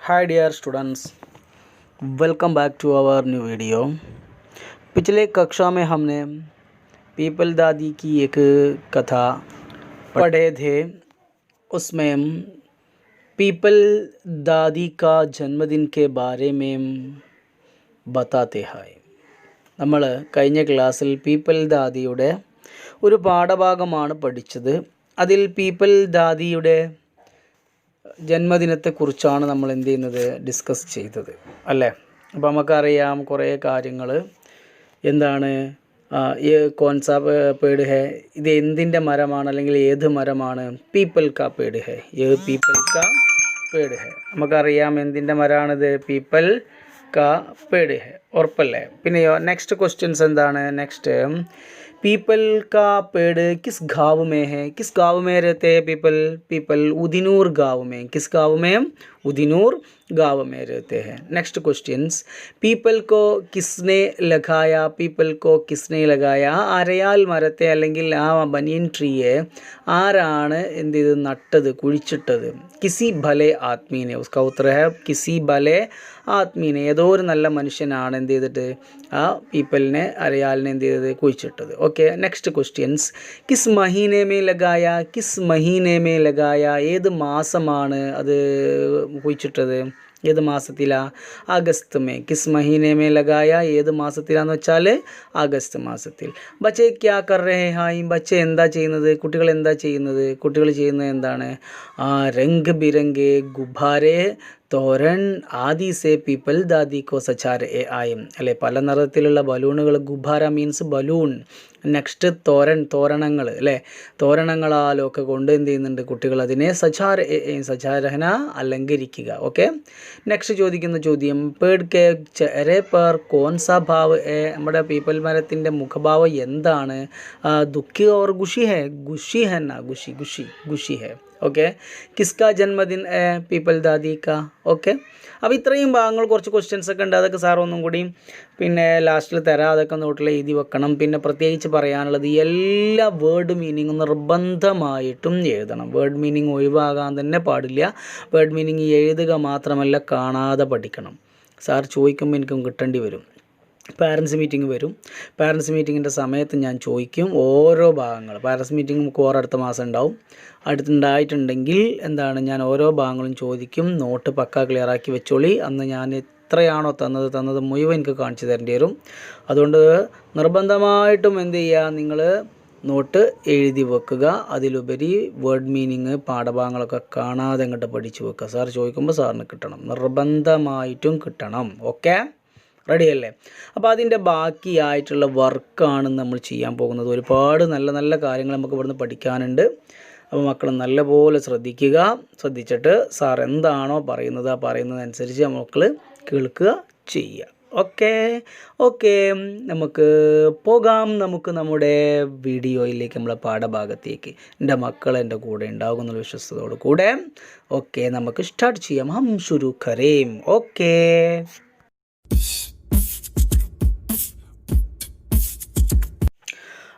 hi dear students welcome back to our new video पिछले कक्षा में हमने पीपल दादी की एक कथा पढ़े थे उसमें हम पीपल दादी का जन्मदिन के बारे में बताते हैं നമ്മൾ കഴിഞ്ഞ ക്ലാസ്സിൽ പീപ്പിൾ ദാദിയുടെ ഒരു പാഠഭാഗമാണ് പഠിച്ചത് അതിൽ പീപ്പിൾ ദാദിയുടെ ജന്മദിനത്തെക്കുറിച്ചാണ് നമ്മൾ എന്ത് ചെയ്യുന്നത്? ഡിസ്കസ് ചെയ്തത്. അല്ലേ? അപ്പോൾ നമുക്കറിയാം കുറേ കാര്യങ്ങൾ എന്താണ്? ഈ കോൺസാ പേട് ഹേ ഇത് എന്തിന്റെ മരമാണ്? അല്ലെങ്കിൽ ഏത് മരമാണ്? പീപ്പിൾ കാ പേട് ഹേ. ഏത് പീപ്പിൾ കാ പേട് ഹേ. നമുക്കറിയാം എന്തിന്റെ മരമാണിത്? പീപ്പിൾ കാ പേട് ഹേ. ഉറപ്പല്ലേ? പിന്നെയോ നെക്സ്റ്റ് ക്വസ്റ്റ്യൻസ് എന്താണ്? നെക്സ്റ്റ് पीपल का पेड़ किस गाँव में है? किस गाँव में रहते हैं पीपल? पीपल उदिनूर गाँव में। किस गाँव में? उदिनूर गांव में रहते हैं नेक्स्ट क्वेश्चंस पीपल को किसने लगाया पीपल को किसने लगाया അരയാൽ മരത്തെ അല്ലെങ്കിൽ ആ ബനിയൻ ട്രീയെ ആരാണ് എന്ത് ചെയ്ത് നട്ടത് കുഴിച്ചിട്ടത് കിസി ഭലെ ആത്മീനെ ഉസ്ക ഉത്തര ഹെ കിസി ഭലെ ആത്മീനെ ഏതോ ഒരു നല്ല മനുഷ്യനാണ് എന്ത് ചെയ്തിട്ട് ആ പീപ്പലിനെ അരയാലിനെ എന്ത് ചെയ്തത് കുഴിച്ചിട്ടത് ഓക്കെ നെക്സ്റ്റ് ക്വസ്റ്റ്യൻസ് കിസ് മഹീനെ മേ ലഗായ കിസ് മഹീനെ മേ ലഗായ ഏത് മാസമാണ് അത് കുഴിച്ചിട്ടത്? ഏത് മാസത്തിലാണ് ആഗസ്റ്റ് മേ. കിസ് മഹീനെ മേ ലഗായ. ഏത് മാസത്തിലാന്ന് വെച്ചാൽ ആഗസ്റ്റ് മാസത്തിൽ. ബച്ചേ ക്യാ കർ രഹേ ഹായ്. ബച്ചെ എന്താ ചെയ്യുന്നത്? കുട്ടികൾ എന്താ ചെയ്യുന്നത്? കുട്ടികൾ ചെയ്യുന്നത് എന്താണ്? ആ രംഗ് ബിരംഗെ ഗുബാരെ തോരൺ ആദി സേ പീപ്പിൾ ദാദി കോ സച്ചാർ എ ആയും. അല്ലെ പല നിറത്തിലുള്ള ബലൂണുകൾ. ഗുബാര മീൻസ് ബലൂൺ നെക്സ്റ്റ് തോരൻ തോരണങ്ങൾ അല്ലേ? തോരണങ്ങളാലൊക്കെ കൊണ്ട് എന്ത് ചെയ്യുന്നുണ്ട് കുട്ടികൾ? അതിനെ സചാര സചാരഹന അലങ്കരിക്കുക ഓക്കെ നെക്സ്റ്റ് ചോദിക്കുന്ന ചോദ്യം പേഡ് കെ ചെരെ പേർ കോൺസാ ഭാവ് നമ്മുടെ പീപ്പൽ മരത്തിന്റെ മുഖഭാവം എന്താണ്? ദുഃഖി ഓർ ഗുഷി ഹെ? ഗുഷി ഹെന്ന ഖുഷി ഗുഷി ഗുഷി ഹെ ഓക്കെ കിസ്ക ജന്മദിൻ പീപ്പൽ ദാദി ഓക്കെ അപ്പോൾ ഇത്രയും ഭാഗങ്ങൾ കുറച്ച് ക്വസ്റ്റ്യൻസ് ഒക്കെ ഉണ്ട്. അതൊക്കെ സാർ ഒന്നും കൂടി പിന്നെ ലാസ്റ്റിൽ തരാം അതൊക്കെ നോട്ടിൽ എഴുതി വെക്കണം. പിന്നെ പ്രത്യേകിച്ച് പറയാനുള്ളത് എല്ലാ വേർഡ് മീനിങ്ങും നിർബന്ധമായിട്ടും എഴുതണം. വേർഡ് മീനിങ് ഒഴിവാകാൻ തന്നെ പാടില്ല. വേർഡ് മീനിങ് എഴുതുക മാത്രമല്ല കാണാതെ പഠിക്കണം. സാർ ചോദിക്കുമ്പോൾ എനിക്കും കിട്ടേണ്ടി വരും. പാരൻസ് മീറ്റിംഗ് വരും. പാരൻസ് മീറ്റിങ്ങിന്റെ സമയത്ത് ഞാൻ ചോദിക്കും ഓരോ ഭാഗങ്ങൾ. പാരൻസ് മീറ്റിംഗ് ഓരോ അടുത്ത മാസം ഉണ്ടാവും. അടുത്തുണ്ടായിട്ടുണ്ടെങ്കിൽ എന്താണ് ഞാൻ ഓരോ ഭാഗങ്ങളും ചോദിക്കും. നോട്ട് പക്ക ക്ലിയറാക്കി വെച്ചോളി. അന്ന് ഞാൻ എത്രയാണോ തന്നത് തന്നത് മുഴുവൻ എനിക്ക് കാണിച്ചു തരേണ്ടി വരും. അതുകൊണ്ട് നിർബന്ധമായിട്ടും എന്ത് ചെയ്യുക നിങ്ങൾ നോട്ട് എഴുതി വെക്കുക. അതിലുപരി വേർഡ് മീനിങ് പാഠഭാഗങ്ങളൊക്കെ കാണാതെ അങ്ങോട്ട് പഠിച്ചു വെക്കുക. സാർ ചോദിക്കുമ്പോൾ സാറിന് കിട്ടണം. നിർബന്ധമായിട്ടും കിട്ടണം. ഓക്കെ റെഡിയല്ലേ അപ്പോൾ അതിന്റെ ബാക്കിയായിട്ടുള്ള വർക്കാണ് നമ്മൾ ചെയ്യാൻ പോകുന്നത്. ഒരുപാട് നല്ല നല്ല കാര്യങ്ങൾ നമുക്ക് ഇവിടുന്ന് പഠിക്കാനുണ്ട്. അപ്പോൾ മക്കൾ നല്ലപോലെ ശ്രദ്ധിക്കുക. ശ്രദ്ധിച്ചിട്ട് സാർ എന്താണോ പറയുന്നത് ആ പറയുന്നതനുസരിച്ച് മക്കൾ കേൾക്കുക ചെയ്യുക. ഓക്കെ? ഓക്കെ. നമുക്ക് പോകാം. നമുക്ക് നമ്മുടെ വീഡിയോയിലേക്ക് നമ്മളെ പാഠഭാഗത്തേക്ക്. എന്റെ മക്കൾ എന്റെ കൂടെ ഉണ്ടാകുന്നുള്ള വിശ്വസ്തയോട് കൂടെ. ഓക്കെ. നമുക്ക് സ്റ്റാർട്ട് ചെയ്യാം. ഹം ശുരു കരേം. ഓക്കെ.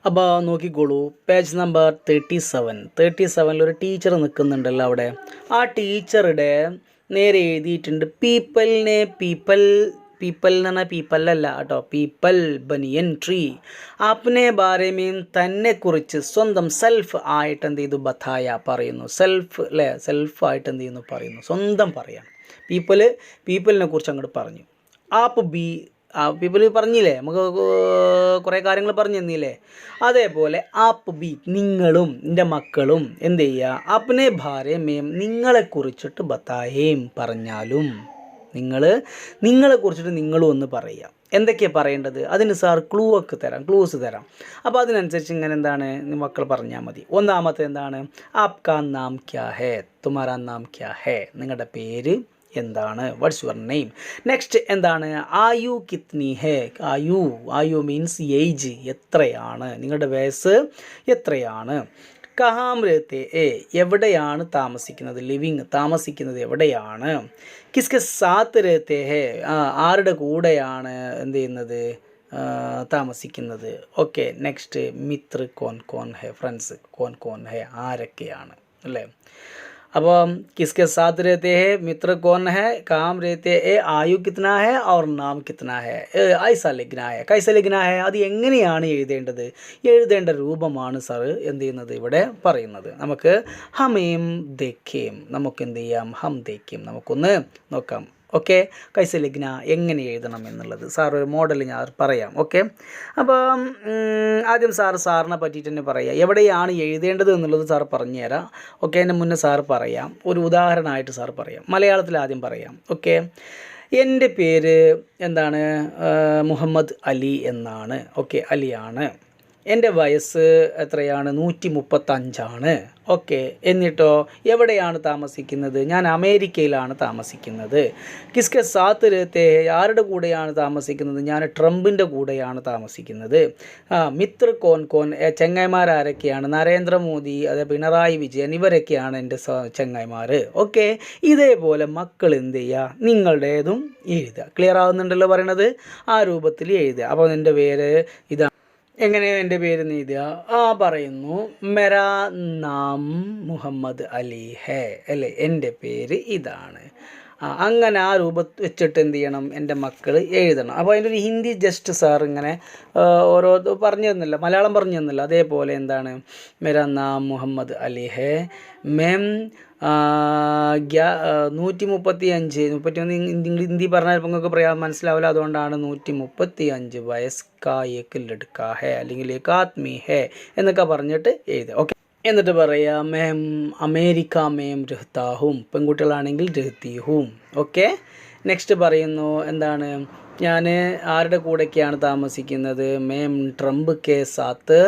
അപ്പോൾ നോക്കിക്കോളൂ. Page number thirty seven thirty സെവനിൽ ഒരു ടീച്ചർ നിൽക്കുന്നുണ്ടല്ലോ അവിടെ. ആ ടീച്ചറുടെ നേരെ എഴുതിയിട്ടുണ്ട്. പീപ്പലിനെ പീപ്പൽ പീപ്പൽ എന്ന് പറഞ്ഞാൽ പീപ്പലല്ല കേട്ടോ. പീപ്പൽ ബനിയൻ ട്രീ. ആപ്നെ തന്നെ കുറിച്ച് സ്വന്തം സെൽഫ് ആയിട്ട് എന്ത് ചെയ്തു? ബഥായ പറയുന്നു. സെൽഫ് അല്ലേ സെൽഫായിട്ട് എന്ത് ചെയ്യുന്നു? പറയുന്നു. സ്വന്തം പറയാണ് പീപ്പിൾ പീപ്പിളിനെ കുറിച്ച് അങ്ങോട്ട് പറഞ്ഞു. ആപ്പ് ബി ആ പീപ്പിൾ പറഞ്ഞില്ലേ? നമുക്ക് കുറേ കാര്യങ്ങൾ പറഞ്ഞു തന്നില്ലേ? അതേപോലെ ആപ്പ് ബി നിങ്ങളും എന്റെ മക്കളും എന്ത് ചെയ്യുക അപ്നെ ഭാര്യ മേം നിങ്ങളെക്കുറിച്ചിട്ട് ബത്തായേം പറഞ്ഞാലും. നിങ്ങൾ നിങ്ങളെക്കുറിച്ചിട്ട് നിങ്ങളും ഒന്ന് പറയുക. എന്തൊക്കെയാണ് പറയേണ്ടത്? അതിന് സാർ ക്ലൂ ഒക്കെ തരാം ക്ലൂസ് തരാം. അപ്പോൾ അതിനനുസരിച്ച് ഇങ്ങനെ എന്താണ്? മക്കൾ പറഞ്ഞാൽ മതി. ഒന്നാമത്തെ എന്താണ്? ആപ്കാ നാം ക്യാ ഹേ തുമാരാ നാം ക്യാ ഹേ നിങ്ങളുടെ പേര് എന്താണ്? വാട്ട്സ് യുവർ നെയിം നെക്സ്റ്റ് എന്താണ്? ആയു കിത്നി ഹേ ആയു ആയു മീൻസ് ഏജ് എത്രയാണ്? നിങ്ങളുടെ വയസ്സ് എത്രയാണ്? കഹാമൃത്തെ എ എവിടെയാണ് താമസിക്കുന്നത്? ലിവിങ് താമസിക്കുന്നത് എവിടെയാണ്? കിസ്കെ സാത്ത് രത്തെ ഹേ ആരുടെ കൂടെയാണ് എന്ത് ചെയ്യുന്നത്? താമസിക്കുന്നത്? ഓക്കെ നെക്സ്റ്റ് മിത്ര കോൻ കോൻ ഹെ ഫ്രണ്ട്സ് കോൻ കോൻ ഹെ ആരൊക്കെയാണ്? അല്ലേ? അപ്പോൾ किसके साथ रहते हैं मित्र कौन है काम रहते हैं आयु कितना है और नाम कितना है ഏ, ഐസ लिखना है कैसे लिखना है അത് എങ്ങനെയാണ് എഴുതേണ്ടത് എഴുതേണ്ട രൂപമാണ് സാർ എന്ത് ചെയ്യുന്നത് ഇവിടെ പറയുന്നത് നമുക്ക് ഹമേം ദേഖേം നമുക്ക് എന്ത് ചെയ്യാം ഹം ദേഖേം നമുക്കൊന്ന് നോക്കാം ഓക്കെ? കൈസലിഗ്ന എങ്ങനെ എഴുതണം എന്നുള്ളത്? സാർ ഒരു മോഡൽ ഞാൻ പറയാം ഓക്കെ? അപ്പം ആദ്യം സാർ സാറിനെ പറ്റിയിട്ട് തന്നെ പറയാം. എവിടെയാണ് എഴുതേണ്ടത് എന്നുള്ളത് സാർ പറഞ്ഞുതരാം ഓക്കെ? അതിന് മുന്നേ സാർ പറയാം. ഒരു ഉദാഹരണമായിട്ട് സാർ പറയാം. മലയാളത്തിൽ ആദ്യം പറയാം ഓക്കെ? എന്റെ പേര് എന്താണ്? മുഹമ്മദ് അലി എന്നാണ് ഓക്കെ? അലിയാണ്. എന്റെ വയസ്സ് എത്രയാണ്? നൂറ്റി മുപ്പത്തഞ്ചാണ് ഓക്കെ. എന്നിട്ടോ എവിടെയാണ് താമസിക്കുന്നത്? ഞാൻ അമേരിക്കയിലാണ് താമസിക്കുന്നത്. കിസ്കെ സാത്ത് രത്തെ ആരുടെ കൂടെയാണ് താമസിക്കുന്നത്? ഞാൻ ട്രംപിന്റെ കൂടെയാണ് താമസിക്കുന്നത്. മിത്ര കോൻ കോൻ ചെങ്ങായിമാരാരൊക്കെയാണ് നരേന്ദ്രമോദി അതെ പിണറായി വിജയൻ ഇവരൊക്കെയാണ് എന്റെ ചെങ്ങായിമാർ. ഓക്കെ. ഇതേപോലെ മക്കൾ എന്ത് ചെയ്യുക നിങ്ങളുടേതും എഴുതുക. ക്ലിയർ ആവുന്നുണ്ടല്ലോ പറയണത്? ആ രൂപത്തിൽ എഴുതുക. അപ്പോൾ എന്റെ പേര് ഇതാണ് എങ്ങനെയാണ് എന്റെ പേര് നീതിയ? ആ പറയുന്നു മെരാ നാം മുഹമ്മദ് അലി ഹേ അല്ലേ? എന്റെ പേര് ഇതാണ്. ആ അങ്ങനെ ആ രൂപ വെച്ചിട്ട് എന്ത് ചെയ്യണം? എന്റെ മക്കൾ എഴുതണം. അപ്പോൾ അതിന്റെ ഒരു ഹിന്ദി ജസ്റ്റ് സാർ ഇങ്ങനെ ഓരോ പറഞ്ഞു തന്നില്ല. മലയാളം പറഞ്ഞു തന്നില്ല. അതേപോലെ എന്താണ്? മെരാ നാം മുഹമ്മദ് അലി ഹേ മെം നൂറ്റി മുപ്പത്തി അഞ്ച് മുപ്പത്തി ഒന്ന് ഹിന്ദി പറഞ്ഞാൽ ഇപ്പോൾ നിങ്ങൾക്ക് പറയാൻ മനസ്സിലാവില്ല. അതുകൊണ്ടാണ് നൂറ്റി മുപ്പത്തി അഞ്ച് വയസ്കായേക്ക് ലഡ്ക ഹേ അല്ലെങ്കിൽ ഏകാത്മി ഹേ എന്നൊക്കെ പറഞ്ഞിട്ട് എഴുതുക. ഓക്കെ. എന്നിട്ട് പറയാ മേം അമേരിക്ക മേം രഹ്താഹും പെൺകുട്ടികളാണെങ്കിൽ രഹ്തിഹും. ഓക്കെ. നെക്സ്റ്റ് പറയുന്നു എന്താണ് ഞാൻ ആരുടെ കൂടെയൊക്കെയാണ് താമസിക്കുന്നത്? മേം ട്രംപ് കെ സാത്ത്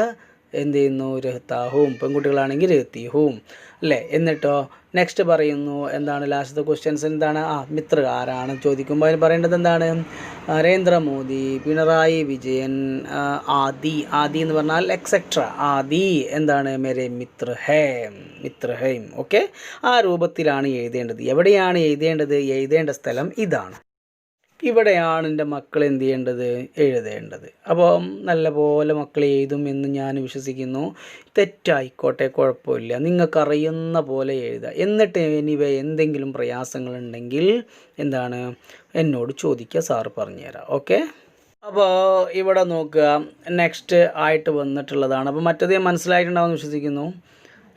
എന്ത് ചെയ്യുന്നു രഹ്താഹും. പെൺകുട്ടികളാണെങ്കിൽ രഹത്തിഹും അല്ലേ? എന്നിട്ടോ നെക്സ്റ്റ് പറയുന്നു എന്താണ് ലാസ്റ്റത്തെ ക്വസ്റ്റ്യൻസ് എന്താണ്? ആ മിത്ര ആരാണ് ചോദിക്കുമ്പോൾ അതിന് പറയേണ്ടത് എന്താണ്? നരേന്ദ്രമോദി പിണറായി വിജയൻ ആദി. ആദി എന്ന് പറഞ്ഞാൽ എക്സെട്ര ആദി എന്താണ്? മേരെ മിത്ര ഹേ മിത്ര ഹേം ഓക്കെ ആ രൂപത്തിലാണ് എഴുതേണ്ടത്. എവിടെയാണ് എഴുതേണ്ടത്? എഴുതേണ്ട സ്ഥലം ഇതാണ്. ഇവിടെയാണ് എന്റെ മക്കൾ എന്ത് ചെയ്യേണ്ടത്? എഴുതേണ്ടത്. അപ്പം നല്ലപോലെ മക്കൾ എഴുതും എന്ന് ഞാൻ വിശ്വസിക്കുന്നു. തെറ്റായിക്കോട്ടെ കുഴപ്പമില്ല. നിങ്ങൾക്കറിയുന്ന പോലെ എഴുതുക. എന്നിട്ട് ഇനിവ എന്തെങ്കിലും പ്രയാസങ്ങളുണ്ടെങ്കിൽ എന്താണ്? എന്നോട് ചോദിക്കുക സാറ് പറഞ്ഞുതരാം. ഓക്കെ? അപ്പോൾ ഇവിടെ നോക്കുക. നെക്സ്റ്റ് ആയിട്ട് വന്നിട്ടുള്ളതാണ്. അപ്പോൾ മറ്റത് മനസ്സിലായിട്ടുണ്ടാവുമെന്ന് വിശ്വസിക്കുന്നു.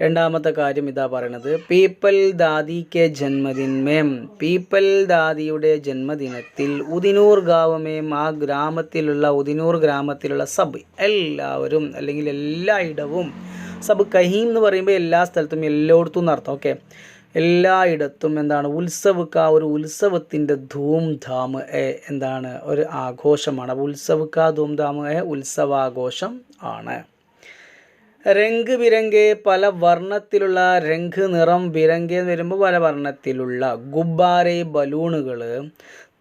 രണ്ടാമത്തെ കാര്യം ഇതാ പറയണത്. പീപ്പൽ ദാദി കെ ജന്മദിൻ മേം പീപ്പൽ ദാദിയുടെ ജന്മദിനത്തിൽ ഉദിനൂർ ഗാവമേം ആ ഗ്രാമത്തിലുള്ള ഉദിനൂർ ഗ്രാമത്തിലുള്ള സബ് എല്ലാവരും അല്ലെങ്കിൽ എല്ലാ ഇടവും സബ് കഹീം എന്ന് പറയുമ്പോൾ എല്ലാ സ്ഥലത്തും എല്ലായിടത്തും എന്നർത്ഥം ഓക്കെ? എല്ലായിടത്തും എന്താണ് ഉത്സവക്ക ഒരു ഉത്സവത്തിന്റെ ധൂം ധാം എ എന്താണ് ഒരു ആഘോഷമാണ്. അപ്പോൾ ഉത്സവക്ക ധൂം ധാം എ ഉത്സവാഘോഷം ആണ്. രംഗ് ബിരങ്ക് പല വർണത്തിലുള്ള രംഗ് നിറം ബിരങ്ക് എന്ന് വരുമ്പോൾ പല വർണത്തിലുള്ള ഗുബ്ബാരെ ബലൂണുകൾ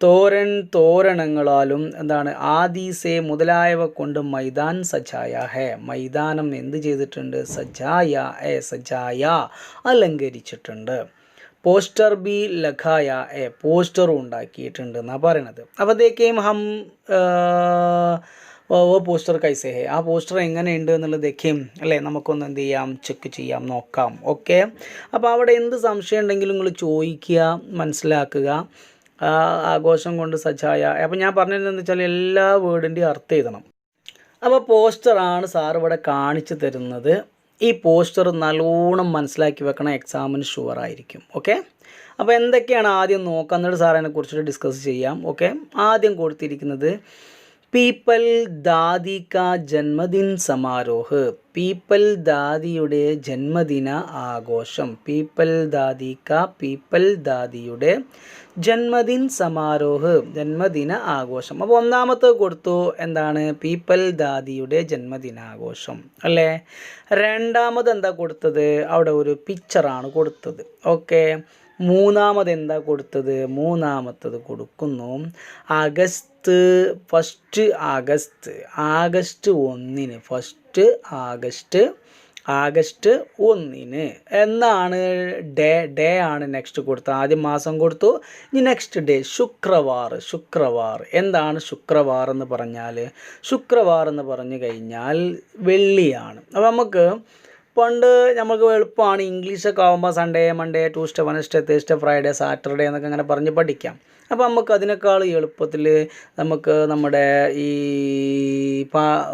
തോരൻ തോരണങ്ങളാലും എന്താണ് ആദീസെ മുതലായവ കൊണ്ട് മൈതാൻ സജായ ഹേ. മൈതാനം എന്ത് ചെയ്തിട്ടുണ്ട്? സജായ എ സജായ അലങ്കരിച്ചിട്ടുണ്ട്. പോസ്റ്റർ ബി ലഖായ എ പോസ്റ്ററും ഉണ്ടാക്കിയിട്ടുണ്ട് എന്നാണ് പറയണത്. അപ്പോഴത്തേക്കേം ഹം ഓ പോസ്റ്റർ കൈസേ ഹേ ആ പോസ്റ്റർ എങ്ങനെയുണ്ട് എന്നുള്ളത് ദേക്കേം അല്ലേ? നമുക്കൊന്ന് എന്ത് ചെയ്യാം? ചെക്ക് ചെയ്യാം നോക്കാം ഓക്കെ അപ്പോൾ അവിടെ എന്ത് സംശയം ഉണ്ടെങ്കിലും നിങ്ങൾ ചോദിക്കുക മനസ്സിലാക്കുക. ആഘോഷം കൊണ്ട് സജ്ജായ അപ്പോൾ ഞാൻ പറഞ്ഞിരുന്നത് വെച്ചാൽ എല്ലാ വേർഡിന്റെയും അർത്ഥം എഴുതണം. അപ്പോൾ പോസ്റ്ററാണ് സാർ ഇവിടെ കാണിച്ചു തരുന്നത്. ഈ പോസ്റ്റർ നല്ലോണം മനസ്സിലാക്കി വെക്കണം എക്സാമിന് ഷുവർ ആയിരിക്കും ഓക്കെ അപ്പോൾ എന്തൊക്കെയാണ് ആദ്യം നോക്കുക? എന്നിട്ട് സാർ അതിനെക്കുറിച്ചിട്ട് ഡിസ്കസ് ചെയ്യാം ഓക്കെ ആദ്യം കൊടുത്തിരിക്കുന്നത് പീപ്പൽ ദാദി കാ ജന്മദിൻ സമാരോഹ്. പീപ്പൽ ദാദിയുടെ ജന്മദിന ആഘോഷം. പീപ്പൽ ദാദി കാ പീപ്പൽ ദാദിയുടെ ജന്മദിൻ സമാരോഹ്. ജന്മദിന ആഘോഷം. അപ്പോൾ ഒന്നാമത്തെ കൊടുത്തു എന്താണ്? പീപ്പൽ ദാദിയുടെ ജന്മദിനാഘോഷം. അല്ലേ? രണ്ടാമത് എന്താ കൊടുത്തത്? അവിടെ ഒരു പിക്ചറാണ് കൊടുത്തത്. ഓക്കെ മൂന്നാമത് എന്താ കൊടുത്തത്? മൂന്നാമത്തത് കൊടുക്കുന്നു. ആഗസ്റ്റ് ഫസ്റ്റ് ആഗസ്റ്റ് ആഗസ്റ്റ് ഒന്നിന് ഫസ്റ്റ് ആഗസ്റ്റ് ആഗസ്റ്റ് ഒന്നിന്. എന്നാണ് ഡേ ഡേ ആണ് നെക്സ്റ്റ് കൊടുത്തത്. ആദ്യം മാസം കൊടുത്തു ഇനി നെക്സ്റ്റ് ഡേ ശുക്രവാർ ശുക്രവാർ. എന്താണ് ശുക്രവാർ എന്ന് പറഞ്ഞാൽ ശുക്രവാർ എന്ന് പറഞ്ഞു കഴിഞ്ഞാൽ വെള്ളിയാണ്. അപ്പോൾ നമുക്ക് പണ്ട് നമുക്ക് എളുപ്പമാണ് ഇംഗ്ലീഷൊക്കെ ആകുമ്പോൾ Sunday Monday Tuesday Wednesday Thursday Friday Saturday എന്നൊക്കെ അങ്ങനെ പറഞ്ഞ് പഠിക്കാം. അപ്പോൾ നമുക്ക് അതിനേക്കാൾ എളുപ്പത്തിൽ നമുക്ക് നമ്മുടെ ഈ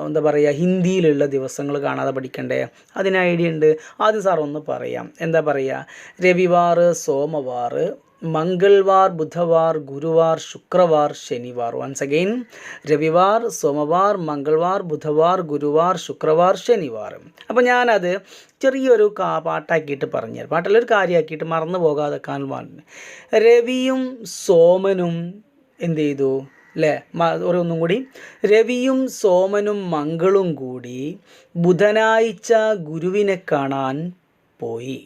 എന്താ പറയുക ഹിന്ദിയിലുള്ള ദിവസങ്ങൾ കാണാതെ പഠിക്കണ്ടേ? അതിന് ഐഡിയ ഉണ്ട് ആദ്യം സാർ ഒന്ന് പറയാം. എന്താ പറയുക രവിവാർ സോമവാർ മംഗൾവാർ ബുധവാർ ഗുരുവാർ ശുക്രവാർ ശനിവാർ. വൺസ് അഗെയിൻ രവിവാർ സോമവാർ മംഗൾവാർ ബുധവാർ ഗുരുവാർ ശുക്രവാർ ശനിവാർ. അപ്പോൾ ഞാനത് ചെറിയൊരു കാ പാട്ടാക്കിയിട്ട് പറഞ്ഞുതരാം. പാട്ടല്ല ഒരു കാര്യമാക്കിയിട്ട് മറന്നു പോകാതെ പറഞ്ഞു രവിയും സോമനും എന്ത് ചെയ്തു? അല്ലേ ഒരൊന്നും കൂടി. രവിയും സോമനും മംഗളും കൂടി ബുധനാഴ്ച ഗുരുവിനെ കാണാൻ പോയി.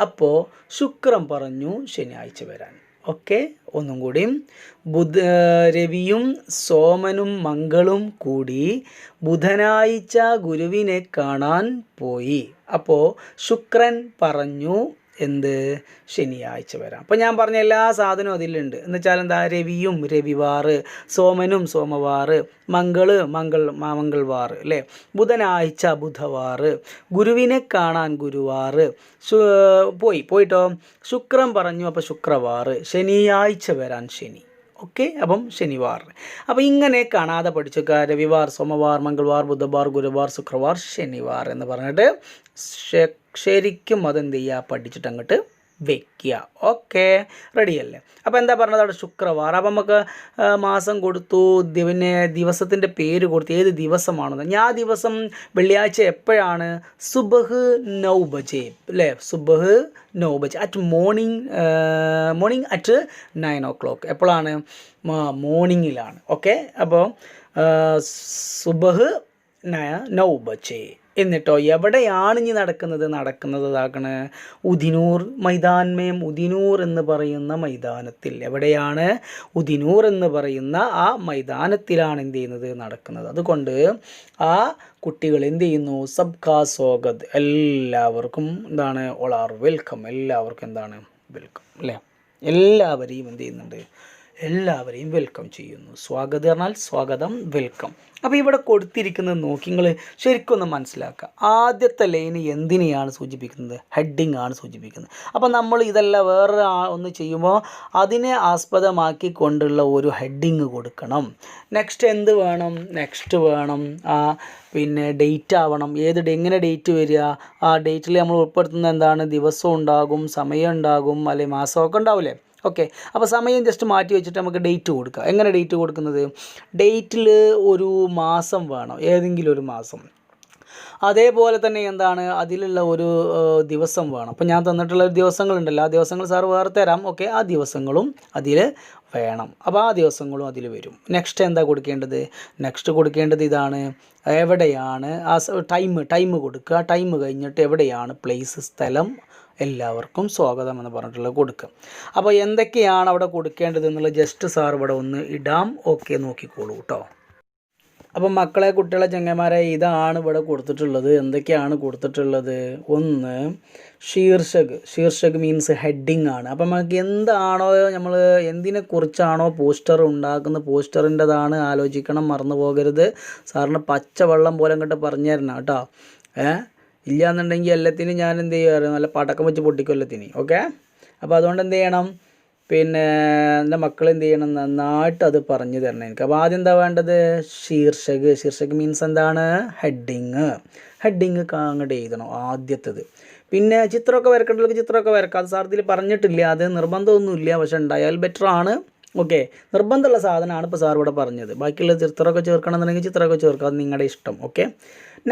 അപ്പോൾ ശുക്രൻ പറഞ്ഞു ശനിയാഴ്ച വരാൻ. ഓക്കെ? ഒന്നും കൂടി. ബുധ രവിയും സോമനും മംഗളും കൂടി ബുധനാഴ്ച ഗുരുവിനെ കാണാൻ പോയി. അപ്പോൾ ശുക്രൻ പറഞ്ഞു എന്ത്? ശനിയാഴ്ച വരാം. അപ്പോൾ ഞാൻ പറഞ്ഞ എല്ലാ സാധനവും അതിലുണ്ട്. എന്ന് വെച്ചാൽ എന്താ? രവിയും രവിവാർ സോമനും സോമവാർ മംഗൾ മംഗൾ മംഗൾവാർ അല്ലേ? ബുധനാഴ്ച ബുധവാർ ഗുരുവിനെ കാണാൻ ഗുരുവാർ പോയി. പോയിട്ടോ? ശുക്രം പറഞ്ഞു അപ്പോൾ ശുക്രവാർ ശനിയാഴ്ച വരാൻ ശനി. ഓക്കെ അപ്പം ശനിവാർ. അപ്പോൾ ഇങ്ങനെ കാണാതെ പഠിച്ചേക്കുക രവിവാർ സോമവാർ മംഗൾവാർ ബുധവാർ ഗുരുവാർ ശുക്രവാർ ശനിവാർ എന്ന് പറഞ്ഞിട്ട് ശരിക്കും അതെന്ത് ചെയ്യുക? പഠിച്ചിട്ട് അങ്ങോട്ട് വെക്കുക ഓക്കെ. റെഡിയല്ലേ? അപ്പോൾ എന്താ പറഞ്ഞത്? അവിടെ ശുക്രവാർ അപ്പം നമുക്ക് മാസം കൊടുത്തു പിന്നെ ദിവസത്തിന്റെ പേര് കൊടുത്തു. ഏത് ദിവസമാണെന്ന്. ഞാൻ ആ ദിവസം വെള്ളിയാഴ്ച എപ്പോഴാണ്? സുബഹ് നൗ ബജെ അല്ലേ? സുബഹ് നൗ ബജെ at morning morning at nine o'clock എപ്പോഴാണ്? മോർണിംഗിലാണ് ഓക്കെ? അപ്പോൾ സുബഹ് നയ നൗ എന്നിട്ടോ എവിടെയാണ് ഇനി നടക്കുന്നത് നടക്കുന്നത് ഉദിനൂർ മൈതാൻമേം ഉദിനൂർ എന്ന് പറയുന്ന മൈതാനത്തിൽ. എവിടെയാണ്? ഉദിനൂർ എന്ന് പറയുന്ന ആ മൈതാനത്തിലാണ് എന്ത് ചെയ്യുന്നത്? നടക്കുന്നത്. അതുകൊണ്ട് ആ കുട്ടികൾ എന്ത് ചെയ്യുന്നു? സബ്കാ സ്വാഗത് എല്ലാവർക്കും എന്താണ്? All are welcome. എല്ലാവർക്കും എന്താണ്? വെൽക്കം അല്ലേ? എല്ലാവരെയും എന്ത് ചെയ്യുന്നുണ്ട്? എല്ലാവരെയും വെൽക്കം ചെയ്യുന്നു. സ്വാഗതം സ്വാഗതം വെൽക്കം അപ്പോൾ ഇവിടെ കൊടുത്തിരിക്കുന്നത് നോക്കി നിങ്ങൾ ഒന്ന് മനസ്സിലാക്കുക. ആദ്യത്തെ ലൈന് എന്തിനെയാണ് സൂചിപ്പിക്കുന്നത്? ഹെഡിങ് ആണ് സൂചിപ്പിക്കുന്നത്. അപ്പോൾ നമ്മൾ ഇതെല്ലാം വേറെ ഒന്ന് ചെയ്യുമ്പോൾ അതിനെ ആസ്പദമാക്കി കൊണ്ടുള്ള ഒരു ഹെഡിങ് കൊടുക്കണം. നെക്സ്റ്റ് എന്ത് വേണം? നെക്സ്റ്റ് വേണം. ആ പിന്നെ ഡേറ്റ് ആവണം. ഏത് എങ്ങനെ ഡേറ്റ് വരിക? ആ ഡേറ്റിൽ നമ്മൾ ഉൾപ്പെടുത്തുന്ന എന്താണ്? ദിവസം ഉണ്ടാകും സമയം ഉണ്ടാകും അല്ലെങ്കിൽ മാസമൊക്കെ ഉണ്ടാവില്ലേ? ഓക്കെ അപ്പോൾ സമയം ജസ്റ്റ് മാറ്റി വെച്ചിട്ട് നമുക്ക് ഡേറ്റ് കൊടുക്കാം. എങ്ങനെ ഡേറ്റ് കൊടുക്കുന്നത്? ഡേറ്റിൽ ഒരു മാസം വേണം. ഏതെങ്കിലും ഒരു മാസം. അതേപോലെ തന്നെ എന്താണ്? അതിലുള്ള ഒരു ദിവസം വേണം. അപ്പോൾ ഞാൻ തന്നിട്ടുള്ള ദിവസങ്ങളുണ്ടല്ലോ. ആ ദിവസങ്ങൾ സാർ വേറെ തരാം. ഓക്കെ ആ ദിവസങ്ങളും അതിൽ വേണം. അപ്പോൾ ആ ദിവസങ്ങളും അതിൽ വരും. നെക്സ്റ്റ് എന്താ കൊടുക്കേണ്ടത്? നെക്സ്റ്റ് കൊടുക്കേണ്ടത് ഇതാണ്. എവിടെയാണ്? ആ ടൈം ടൈം കൊടുക്കുക. ടൈം കഴിഞ്ഞിട്ട് എവിടെയാണ്? പ്ലേസ് സ്ഥലം എല്ലാവർക്കും സ്വാഗതം എന്ന് പറഞ്ഞിട്ടുള്ള കൊടുക്കുക അപ്പോൾ എന്തൊക്കെയാണ് അവിടെ കൊടുക്കേണ്ടത് എന്നുള്ള ജസ്റ്റ് സാർ ഇവിടെ ഒന്ന് ഇടാം. ഓക്കെ നോക്കിക്കോളൂ കേട്ടോ അപ്പം മക്കളെ കുട്ടികളെ ചങ്ങന്മാരെ ഇതാണ് ഇവിടെ കൊടുത്തിട്ടുള്ളത്. എന്തൊക്കെയാണ് കൊടുത്തിട്ടുള്ളത്? ഒന്ന് ശീർഷക്. ശീർഷക് മീൻസ് ഹെഡിങ് ആണ്. അപ്പം നമുക്ക് എന്താണോ നമ്മൾ എന്തിനെക്കുറിച്ചാണോ പോസ്റ്റർ ഉണ്ടാക്കുന്ന പോസ്റ്ററിന്റെതാണ് ആലോചിക്കണം മറന്നു പോകരുത് സാറിന് പച്ചവെള്ളം പോലെ അങ്ങോട്ട് പറഞ്ഞു തരണം കേട്ടോ ഏ ഇല്ലയെന്നുണ്ടെങ്കിൽ എല്ലാത്തിനും ഞാൻ എന്ത് ചെയ്യുമായിരുന്നു നല്ല പടക്കം വെച്ച് പൊട്ടിക്കും എല്ലാത്തിന് ഓക്കെ അപ്പോൾ അതുകൊണ്ട് എന്ത് ചെയ്യണം? പിന്നെ എന്റെ മക്കൾ എന്ത് ചെയ്യണം? നന്നായിട്ട് അത് പറഞ്ഞു തരണം എനിക്ക്. അപ്പോൾ ആദ്യം എന്താ വേണ്ടത്? ശീർഷക്. ശീർഷക് മീൻസ് എന്താണ്? ഹെഡിങ് ഹെഡിങ് അങ്ങോട്ട് എഴുതണം ആദ്യത്തേത്. പിന്നെ ചിത്രമൊക്കെ വരക്കേണ്ടവർക്ക് ചിത്രമൊക്കെ വരക്കാം അത് സാർ ഇതിൽ പറഞ്ഞിട്ടില്ല. അത് നിർബന്ധമൊന്നുമില്ല. പക്ഷെ ഉണ്ടായാൽ ബെറ്റർ ആണ്. ഓക്കെ. നിർബന്ധമുള്ള സാധനമാണ് ഇപ്പോൾ സാർ ഇവിടെ പറഞ്ഞത്. ബാക്കിയുള്ള ചിത്രമൊക്കെ ചേർക്കണമെന്നുണ്ടെങ്കിൽ ചിത്രമൊക്കെ ചേർക്കാം അത് നിങ്ങളുടെ ഇഷ്ടം. ഓക്കെ.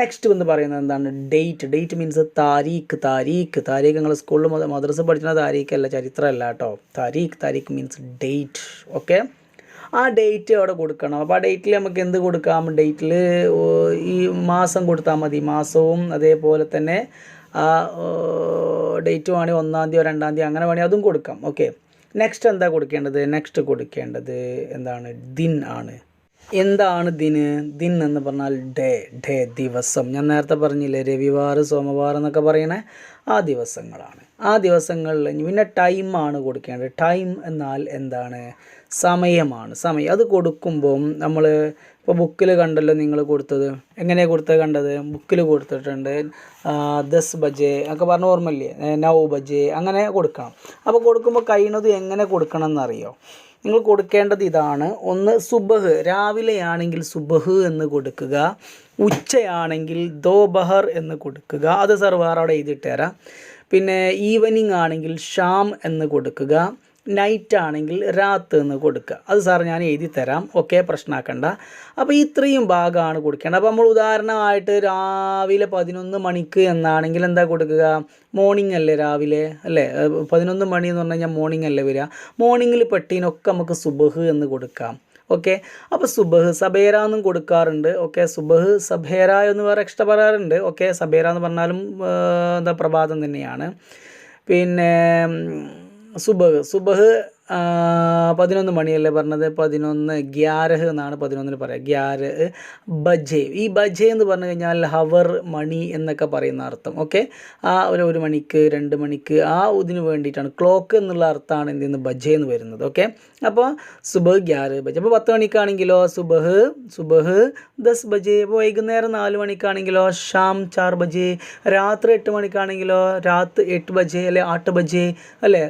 നെക്സ്റ്റ് എന്ന് പറയുന്നത് എന്താണ്? ഡേറ്റ് ഡേറ്റ് മീൻസ് താരീഖ്. താരീഖ്. താരീഖ് നിങ്ങൾ സ്കൂളിൽ മദ്രസ പഠിക്കുന്ന താരീഖ് അല്ല ചരിത്രമല്ല കേട്ടോ. താരീഖ് താരീഖ് മീൻസ് ഡേറ്റ് ഓക്കെ. ആ ഡേറ്റ് അവിടെ കൊടുക്കണം. അപ്പോൾ ആ ഡേറ്റിൽ നമുക്ക് എന്ത് കൊടുക്കാം? ഡേറ്റിൽ ഈ മാസം കൊടുത്താൽ മതി. മാസവും അതേപോലെ തന്നെ ആ ഡേറ്റ് വേണമെങ്കിൽ ഒന്നാം തീയതി രണ്ടാം തീയതി അങ്ങനെ വേണമെങ്കിൽ അതും കൊടുക്കാം. ഓക്കെ. നെക്സ്റ്റ് എന്താ കൊടുക്കേണ്ടത്? നെക്സ്റ്റ് കൊടുക്കേണ്ടത് എന്താണ്? ദിൻ ആണ്. എന്താണ് ദിന്? ദിൻ എന്ന് പറഞ്ഞാൽ ഡേ ഡേ ദിവസം. ഞാൻ നേരത്തെ പറഞ്ഞില്ലേ രവിവാർ സോമവാർ എന്നൊക്കെ പറയണേ ആ ദിവസങ്ങളാണ്. ആ ദിവസങ്ങളിൽ പിന്നെ ആണ് കൊടുക്കേണ്ടത്. ടൈം എന്നാൽ എന്താണ്? സമയമാണ്. സമയം. അത് കൊടുക്കുമ്പം നമ്മൾ ഇപ്പോൾ ബുക്കിൽ കണ്ടല്ലോ നിങ്ങൾ കൊടുത്തത്. എങ്ങനെയാണ് കൊടുത്തത് കണ്ടത്? ബുക്കിൽ കൊടുത്തിട്ടുണ്ട്. ദസ് ബജെ ഒക്കെ പറഞ്ഞ ഓർമ്മയില്ലേ? നൗ ബജെ അങ്ങനെ കൊടുക്കണം. അപ്പോൾ കൊടുക്കുമ്പോൾ കഴിയുന്നത് എങ്ങനെ കൊടുക്കണം എന്നറിയോ നിങ്ങൾ കൊടുക്കേണ്ടത് ഇതാണ്. ഒന്ന് സുബഹ്. രാവിലെയാണെങ്കിൽ സുബഹ് എന്ന് കൊടുക്കുക. ഉച്ചയാണെങ്കിൽ ദോബഹർ എന്ന് കൊടുക്കുക. അത് സർ വേറെ അവിടെ തരാം പിന്നെ ഈവനിങ് ആണെങ്കിൽ ഷാം എന്ന് കൊടുക്കുക. നൈറ്റ് ആണെങ്കിൽ രാത്ത് എന്ന് കൊടുക്കുക. അത് സാർ ഞാൻ എഴുതി തരാം. ഓക്കെ പ്രശ്നമാക്കണ്ട അപ്പോൾ ഇത്രയും ഭാഗമാണ് കൊടുക്കേണ്ടത്. അപ്പോൾ നമ്മൾ ഉദാഹരണമായിട്ട് രാവിലെ പതിനൊന്ന് മണിക്ക് എന്നാണെങ്കിൽ എന്താ കൊടുക്കുക? മോർണിംഗ് അല്ലേ രാവിലെ? അല്ലേ? പതിനൊന്ന് മണി എന്ന് പറഞ്ഞു കഴിഞ്ഞാൽ മോർണിംഗ് അല്ലേ വരിക. മോർണിംഗിൽ പെട്ടീനൊക്കെ നമുക്ക് സുബഹ് എന്ന് കൊടുക്കാം. ഓക്കെ അപ്പോൾ സുബഹ് സബേര എന്നും കൊടുക്കാറുണ്ട്. ഓക്കെ സുബഹ് സബേര എന്ന് വേറെ എക്സ്ട്രാ പറയാറുണ്ട്. ഓക്കെ സബേര എന്ന് പറഞ്ഞാലും എന്താ പ്രഭാതം തന്നെയാണ്. പിന്നെ ഉം, സുബഹ് സുബഹ് ആ, പതിനൊന്ന് മണിയല്ലേ പറഞ്ഞത്? പതിനൊന്ന് ഗ്യാരഹ് എന്നാണ് പതിനൊന്നിന് പറയുക ഗ്യാരഹ് ബജെ. ഈ ബജെ എന്ന് പറഞ്ഞു കഴിഞ്ഞാൽ ഹവർ മണി എന്നൊക്കെ പറയുന്ന അർത്ഥം. ഓക്കെ? ആ ഒരു ഒരു മണിക്ക് രണ്ട് മണിക്ക് ആ ഇതിന് വേണ്ടിയിട്ടാണ്. ക്ലോക്ക് എന്നുള്ള അർത്ഥമാണ് എന്ത് ചെയ്യുന്നത്? ബജെ എന്ന് വരുന്നത്. ഓക്കെ? അപ്പോൾ സുബഹ് ഗ്യാരഹ് ബജെ. അപ്പോൾ പത്ത് മണിക്കാണെങ്കിലോ സുബഹ് സുബഹ് ദസ് ബജെ. അപ്പോൾ വൈകുന്നേരം നാല് മണിക്കാണെങ്കിലോ ഷാം ചാർ ബജെ. രാത്രി എട്ട് മണിക്കാണെങ്കിലോ രാത്രി എട്ട് ബജെ അല്ലെ ആട്ട് ബജെ അല്ലേ?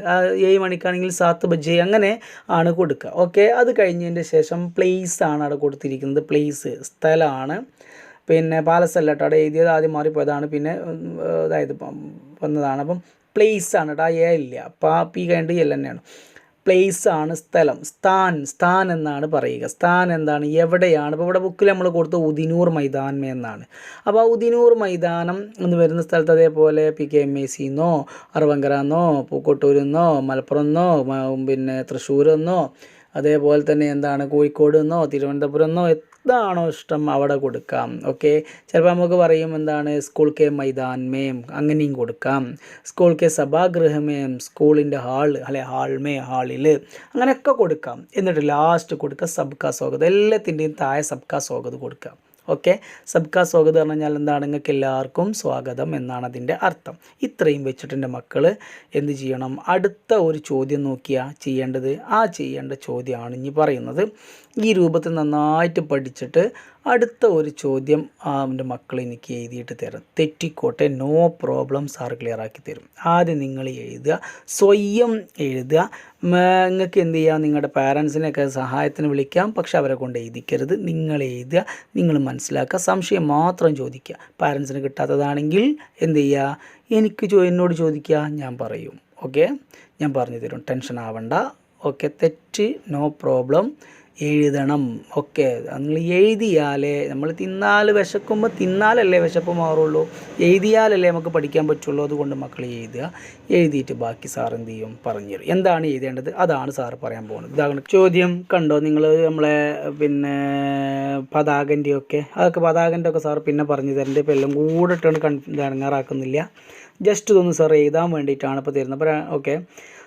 ഏഴ് മണിക്കാണെങ്കിൽ സാത്ത് ബജെ. അങ്ങനെ ആണ് കൊടുക്കുക. ഓക്കെ അത് കഴിഞ്ഞതിന്റെ ശേഷം പ്ലേസ് ആണ് അവിടെ കൊടുത്തിരിക്കുന്നത്. പ്ലേസ് സ്ഥലമാണ്. പിന്നെ പാലസ് അല്ല കേട്ടോ. അവിടെ എഴുതിയത് ആദ്യം മാറിപ്പോയതാണ്. പിന്നെ അതായത് വന്നതാണ്. അപ്പം പ്ലേസ് ആണ് കേട്ടോ. ആ എ ഇല്ല. പാ പി കഴിഞ്ഞിട്ട് എൽ തന്നെയാണ്. പ്ലേസ് ആണ് സ്ഥലം. സ്ഥാൻ സ്ഥാൻ എന്നാണ് പറയുക. സ്ഥാൻ എന്താണ്? എവിടെയാണ്? ഇപ്പോൾ ഇവിടെ ബുക്കിൽ നമ്മൾ കൊടുത്ത ഉദിനൂർ മൈതാനം എന്നാണ്. അപ്പോൾ ആ ഉദിനൂർ മൈതാനം എന്ന് വരുന്ന സ്ഥലത്ത് അതേപോലെ P K M A Pookkottur പൂക്കോട്ടൂരെന്നോ മലപ്പുറമെന്നോ എന്നോ പിന്നെ തൃശ്ശൂരെന്നോ അതേപോലെ തന്നെ എന്താണ്? കോഴിക്കോട് എന്നോ തിരുവനന്തപുരം എന്നോ എന്താണോ ഇഷ്ടം അവിടെ കൊടുക്കാം ഓക്കെ ചിലപ്പോൾ നമുക്ക് പറയും എന്താണ് സ്കൂൾ കെ മൈതാൻമേം അങ്ങനെയും കൊടുക്കാം. സ്കൂൾ കെ സഭാഗൃഹമേം സ്കൂളിന്റെ ഹാൾ അല്ലെ ഹാൾമേ ഹാളിൽ അങ്ങനെയൊക്കെ കൊടുക്കാം. എന്നിട്ട് ലാസ്റ്റ് കൊടുക്കുക സബ്കാ സ്വാഗതം. എല്ലാത്തിന്റെയും താഴെ സബ്കാ സ്വാഗതം കൊടുക്കാം ഓക്കെ സബ്കാ സ്വാഗതം എന്ന് പറഞ്ഞാൽ എന്താണ്? നിങ്ങൾക്ക് എല്ലാവർക്കും സ്വാഗതം എന്നാണ് അതിന്റെ അർത്ഥം. ഇത്രയും വെച്ചിട്ട് എന്റെ മക്കൾ എന്ത് ചെയ്യണം? അടുത്ത ഒരു ചോദ്യം നോക്കിയാൽ ചെയ്യേണ്ടത്. ആ ചെയ്യേണ്ട ചോദ്യമാണ് ഇനി പറയുന്നത്. ഈ രൂപത്തിൽ നന്നായിട്ട് പഠിച്ചിട്ട് അടുത്ത ഒരു ചോദ്യം അവന്റെ മക്കൾ എനിക്ക് എഴുതിയിട്ട് തരും. തെറ്റിക്കോട്ടെ നോ പ്രോബ്ലം സാർ ക്ലിയർ ആക്കി തരും. ആദ്യം നിങ്ങൾ എഴുതുക സ്വയം എഴുതുക. നിങ്ങൾക്ക് എന്ത് ചെയ്യാം? നിങ്ങളുടെ പാരൻസിനെയൊക്കെ സഹായത്തിന് വിളിക്കാം പക്ഷെ അവരെ കൊണ്ട് എഴുതിക്കരുത്. നിങ്ങൾ എഴുതുക നിങ്ങൾ മനസ്സിലാക്കുക സംശയം മാത്രം ചോദിക്കുക. പാരൻസിന് കിട്ടാത്തതാണെങ്കിൽ എന്ത് ചെയ്യുക? എനിക്ക് ചോ എന്നോട് ചോദിക്കുക ഞാൻ പറയും. ഓക്കെ ഞാൻ പറഞ്ഞു തരും. ടെൻഷൻ ആവണ്ട. ഓക്കെ തെറ്റ് നോ പ്രോബ്ലം എഴുതണം. ഓക്കെ നിങ്ങൾ എഴുതിയാലേ നമ്മൾ തിന്നാൽ വിശക്കുമ്പോൾ തിന്നാലല്ലേ വിശപ്പ് മാറുള്ളൂ. എഴുതിയാലല്ലേ നമുക്ക് പഠിക്കാൻ പറ്റുള്ളൂ. അതുകൊണ്ട് മക്കൾ എഴുതുക. എഴുതിയിട്ട് ബാക്കി സാർ എന്ത് ചെയ്യും? പറഞ്ഞു എന്താണ് എഴുതേണ്ടത്? അതാണ് സാർ പറയാൻ പോകുന്നത്. ഇതാണ് ചോദ്യം കണ്ടോ? നിങ്ങൾ നമ്മളെ പിന്നെ പതാകന്റെ ഒക്കെ. അതൊക്കെ പതാകന്റെ ഒക്കെ സാർ പിന്നെ പറഞ്ഞു തരേണ്ടത് ഇപ്പോൾ എല്ലാം കൂടെ ഇട്ടാണ് കൺ ഇറങ്ങാറാക്കുന്നില്ല. ജസ്റ്റ് ഇതൊന്ന് സാർ എഴുതാൻ വേണ്ടിയിട്ടാണ് ഇപ്പോൾ തരുന്നത്. അപ്പോൾ ഓക്കെ.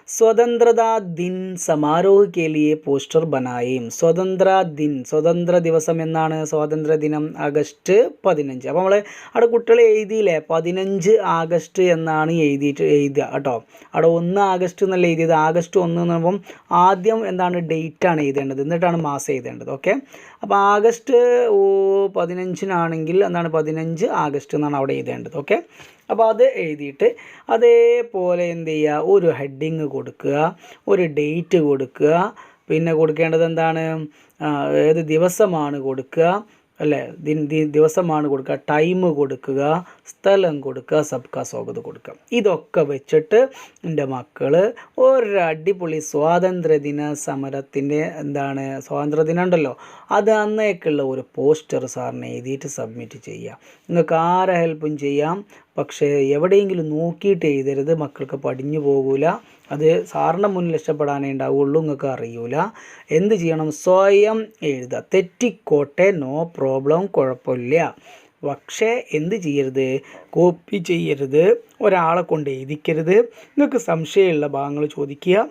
स्वतंत्रता दिन समारोह के लिए പോസ്റ്റർ ബനായും സ്വതന്ത്ര ദിൻ സ്വതന്ത്ര ദിവസം എന്നാണ് സ്വാതന്ത്ര്യ ദിനം ആഗസ്റ്റ് പതിനഞ്ച് അപ്പോൾ നമ്മൾ അവിടെ കുട്ടികൾ എഴുതിയില്ലേ പതിനഞ്ച് ആഗസ്റ്റ് എന്നാണ് എഴുതിയിട്ട് എഴുതുക കേട്ടോ അവിടെ ഒന്ന് ആഗസ്റ്റ് എന്നല്ല എഴുതിയത് ആഗസ്റ്റ് ഒന്ന് എന്ന് പറയുമ്പം ആദ്യം എന്താണ് ഡേറ്റ് ആണ് എഴുതേണ്ടത് എന്നിട്ടാണ് മാസം എഴുതേണ്ടത് ഓക്കെ അപ്പോൾ ആഗസ്റ്റ് ഓ പതിനഞ്ചിനാണെങ്കിൽ എന്താണ് പതിനഞ്ച് ആഗസ്റ്റ് എന്നാണ് അവിടെ എഴുതേണ്ടത് ഓക്കെ അപ്പോൾ അത് എഴുതിയിട്ട് അതേപോലെ എന്ത് ചെയ്യുക? ഒരു ഹെഡിങ് കൊടുക്കുക ഒരു ഡേറ്റ് കൊടുക്കുക. പിന്നെ കൊടുക്കേണ്ടത് എന്താണ്? ഏത് ദിവസമാണ് കൊടുക്കുക അല്ലേ? ദിവസമാണ് കൊടുക്കുക ടൈം കൊടുക്കുക സ്ഥലം കൊടുക്കുക സബ്കാ സ്വാഗതം കൊടുക്കുക. ഇതൊക്കെ വെച്ചിട്ട് എന്റെ മക്കൾ ഒരു അടിപൊളി സ്വാതന്ത്ര്യദിന സമരത്തിന്റെ എന്താണ് സ്വാതന്ത്ര്യദിനം ഉണ്ടല്ലോ. അത് അന്നേക്കുള്ള ഒരു പോസ്റ്റർ സാറിന് എഴുതിയിട്ട് സബ്മിറ്റ് ചെയ്യുക. നിങ്ങൾക്ക് ആരെ ഹെൽപ്പും ചെയ്യാം? പക്ഷേ എവിടെയെങ്കിലും നോക്കിയിട്ട് എഴുതരുത്. മക്കൾക്ക് പടിഞ്ഞു പോകൂല. അത് സാറിന്റെ മുന്നിൽ ഇഷ്ടപ്പെടാനേ ഉണ്ടാവുള്ളൂ. നിങ്ങൾക്ക് അറിയൂല. എന്ത് ചെയ്യണം? സ്വയം എഴുതുക. തെറ്റിക്കോട്ടെ. No problem. കുഴപ്പമില്ല. പക്ഷേ എന്ത് ചെയ്യരുത്? കോപ്പി ചെയ്യരുത്. ഒരാളെ കൊണ്ട് എഴുതിക്കരുത്. നിങ്ങൾക്ക് സംശയമുള്ള ഭാഗങ്ങൾ ചോദിക്കുക.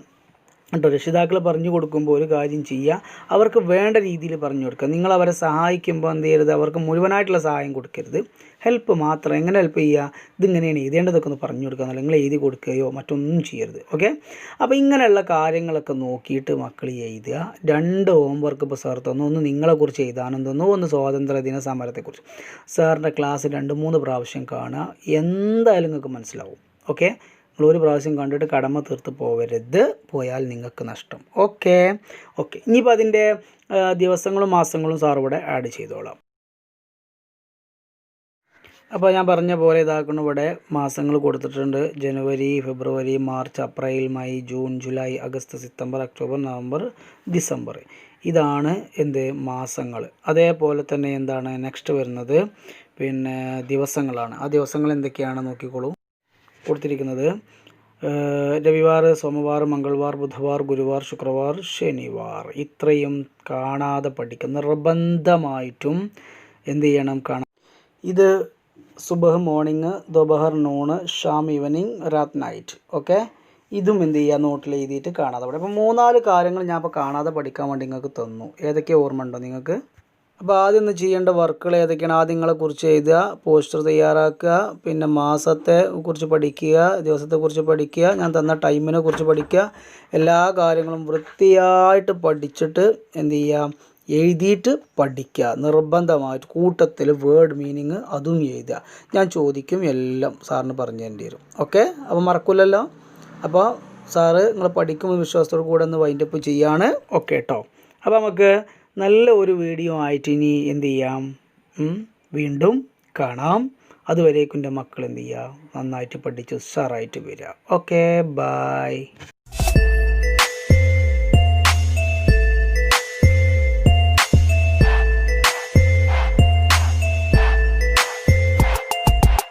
കേട്ടോ രക്ഷിതാക്കൾ പറഞ്ഞു കൊടുക്കുമ്പോൾ ഒരു കാര്യം ചെയ്യുക അവർക്ക് വേണ്ട രീതിയിൽ പറഞ്ഞു കൊടുക്കുക നിങ്ങൾ അവരെ സഹായിക്കുമ്പോൾ എന്ത് ചെയ്യരുത്? അവർക്ക് മുഴുവനായിട്ടുള്ള സഹായം കൊടുക്കരുത്. ഹെൽപ്പ് മാത്രം. എങ്ങനെ ഹെൽപ്പ് ചെയ്യുക ഇതിങ്ങനെയാണ് എഴുതേണ്ടതൊക്കെ ഒന്ന് പറഞ്ഞു കൊടുക്കുക. നിങ്ങൾ എഴുതി കൊടുക്കുകയോ മറ്റൊന്നും ചെയ്യരുത്. ഓക്കെ? അപ്പോൾ ഇങ്ങനെയുള്ള കാര്യങ്ങളൊക്കെ നോക്കിയിട്ട് മക്കൾ എഴുതുക. രണ്ട് ഹോംവർക്ക് ഇപ്പോൾ സാർ തന്നു. ഒന്ന് നിങ്ങളെക്കുറിച്ച് എഴുതാനും തന്നു. ഒന്ന് സ്വാതന്ത്ര്യദിന സമരത്തെക്കുറിച്ച് സാറിന്റെ ക്ലാസ് രണ്ട് മൂന്ന് പ്രാവശ്യം കാണുക. എന്തായാലും നിങ്ങൾക്ക് മനസ്സിലാവും. ഓക്കെ? നിങ്ങൾ പ്രാവശ്യം കണ്ടിട്ട് കടമ തീർത്ത് പോവരുത്. പോയാൽ നിങ്ങൾക്ക് നഷ്ടം. ഓക്കെ? ഓക്കെ. ഇനിയിപ്പോൾ അതിന്റെ ദിവസങ്ങളും മാസങ്ങളും സാർ ഇവിടെ ആഡ് ചെയ്തോളാം. അപ്പോൾ ഞാൻ പറഞ്ഞ പോലെ ഇതാക്കണം ഇവിടെ മാസങ്ങൾ കൊടുത്തിട്ടുണ്ട്. ജനുവരി ഫെബ്രുവരി March April May June July August September October November December. ഇതാണ് എന്ത് മാസങ്ങൾ. അതേപോലെ തന്നെ എന്താണ് നെക്സ്റ്റ് വരുന്നത്? പിന്നെ ദിവസങ്ങളാണ്. ആ ദിവസങ്ങൾ എന്തൊക്കെയാണ് നോക്കിക്കോളൂ. കൊടുത്തിരിക്കുന്നത്. രവിവാർ സോമവാർ മംഗൾവാർ ബുധവാർ ഗുരുവാർ ശുക്രവാർ ശനിവാർ. ഇത്രയും കാണാതെ പഠിക്കുക നിർബന്ധമായിട്ടും എന്ത് ചെയ്യണം കാണാം ഇത് സുബഹ് മോർണിംഗ് ദോബഹർ നൂണ് ഷാം ഈവനിങ് രാത് നൈറ്റ് ഓക്കെ? ഇതും എന്ത് ചെയ്യുക? നോട്ടിൽ എഴുതിയിട്ട് കാണാതെ പഠിക്കും അപ്പോൾ മൂന്നാൽ കാര്യങ്ങൾ ഞാൻ ഇപ്പോൾ കാണാതെ പഠിക്കാൻ വേണ്ടി നിങ്ങൾക്ക് തന്നു. ഏതൊക്കെ ഓർമ്മ ഉണ്ടോ നിങ്ങൾക്ക്? അപ്പോൾ ആദ്യം ഒന്ന് ചെയ്യേണ്ട വർക്കുകൾ ഏതൊക്കെയാണ്? ആദ്യം നിങ്ങളെക്കുറിച്ച് എഴുതുക പോസ്റ്റർ തയ്യാറാക്കുക പിന്നെ മാസത്തെ കുറിച്ച് പഠിക്കുക ദിവസത്തെക്കുറിച്ച് പഠിക്കുക ഞാൻ തന്ന ടൈമിനെ കുറിച്ച് പഠിക്കുക എല്ലാ കാര്യങ്ങളും വൃത്തിയായിട്ട് പഠിച്ചിട്ട് എന്ത് ചെയ്യുക? എഴുതിയിട്ട് പഠിക്കുക. നിർബന്ധമായിട്ട് കൂട്ടത്തിൽ വേർഡ് മീനിങ് അതും എഴുതുക. ഞാൻ ചോദിക്കും എല്ലാം സാറിന് പറഞ്ഞു തരേണ്ടി വരും. ഓക്കെ? അപ്പോൾ മറക്കില്ലല്ലോ അപ്പോൾ സാറ് നിങ്ങൾ പഠിക്കുമ്പോൾ വിശ്വാസത്തോടു കൂടെ ഒന്ന് വൈൻഡപ്പ് ചെയ്യാണ് ഓക്കെ കേട്ടോ അപ്പോൾ നമുക്ക് നല്ല ഒരു വീഡിയോ ആയിട്ട് ഇനി എന്ത് ചെയ്യാം? വീണ്ടും കാണാം. അതുവരേക്കും എന്റെ മക്കൾ എന്ത് ചെയ്യുക നന്നായിട്ട് പഠിച്ച് ഉഷാറായിട്ട് വരിക ഓക്കെ ബായ്